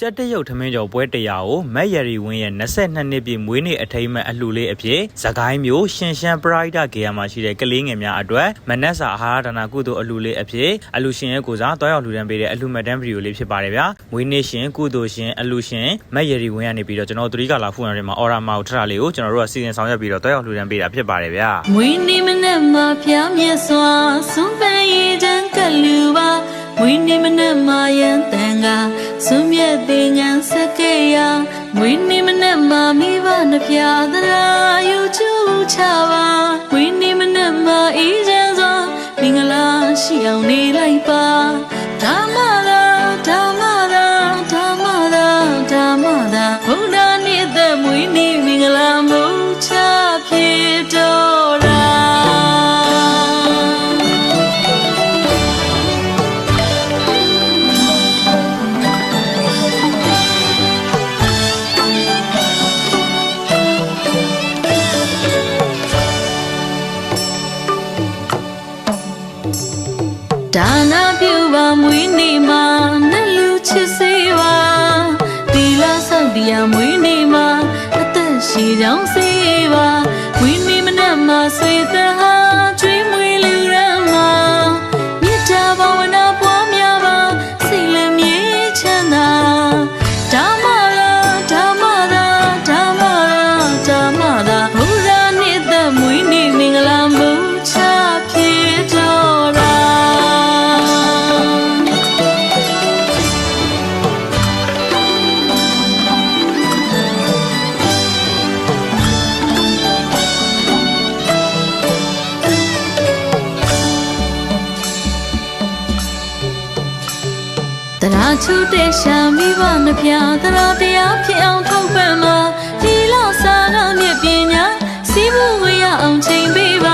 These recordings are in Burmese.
ကြက်တရုတ်ထမင်းကျော်ပွဲတရားကိုမက်ရရီဝင်းရဲ့22နှစ်ပြည့်မွေးနေ့အထိမ်းအမှတ်အလှူလေးအဖြစ်သခိုင်းမျိုးရှင်ရှမ်းပရိုက်တာဂေယမှာရှိတဲ့ကလေးငယ်များအတွက်မနက်စာအာဟာရဒါနာကုသိုလ်အလှူလေးအဖြစ်အလှူရှင်ရဲ့ကိုစားတွားရောက်လှူဒန်းပေးတဲ့အလှူမှတ်တမ်းဗီဒီယိုလေးဖြစ်ပါတယ်ဗျာမွေးနေ့ရှင်ကုသိုလ်ရှင်အလှူရှင်မက်ရရီဝင်းကနေပြီးတော့ကျွန်တော်တို့တတိကလာဖူးရတဲ့မှာအော်ရာမာကိုထတာလေးကိုကျွန်တော်တို့ကစီစဉ်ဆောင်ရွက်ပြီးတော့တွားရောက်လှူဒန်းပေးတာဖြစ်ပါတယ်ဗျာမွေးနေ့မနက်မှာဖျားမြက်စွာဆုံးပန်းရည်တန်းကလူပါမွေးနေ့မနက်မှာရန်တန်က ဆုံးမြတ်တင်ငန်းစက်ကဲရမွေးနေ့မနက်မှာမိဘနှဖျားသလားယူ ဒါနာပြုပါမွေးနေ့မှာနဲ့လူချစ်စေပါဒီလာဆောက်တရားမွေးနေ့မှာအသက်ရှိကြောင်းစေပါမွေးနေ့မနက်မှာဆွေသဟာကျွေးမွေး တရာချူတဲ့ရှာမိဘနှပြတရာတရားဖြစ်အောင်ထောက်ပံ့မှာဒီလောက်စာနာမြင့်ပညာစီးမှုဝရအောင်ချိန်ပေးပါ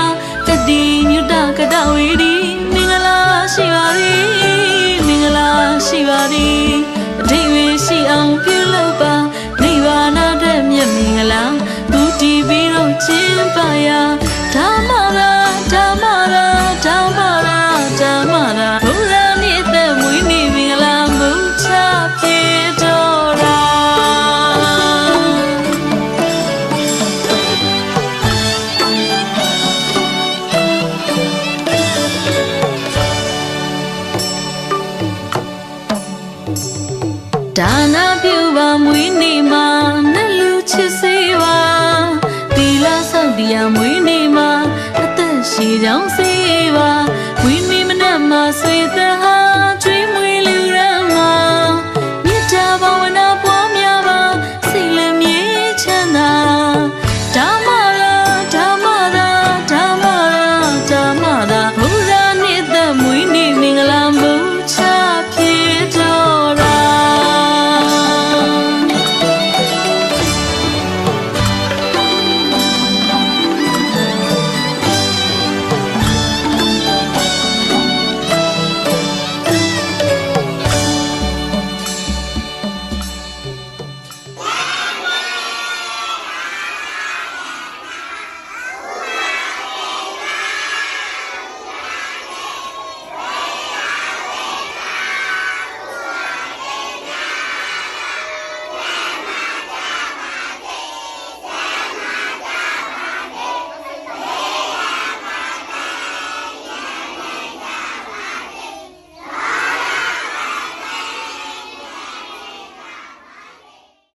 ဒါနာပြုပါမွေးနေ့မှာနှလူချစ်စေပါတီလာဆောက်တရားမွေးနေ့မှာအသက်ရှိကြောင်းစေပါဝင်းမီမနက်မှာဆွေသဟာ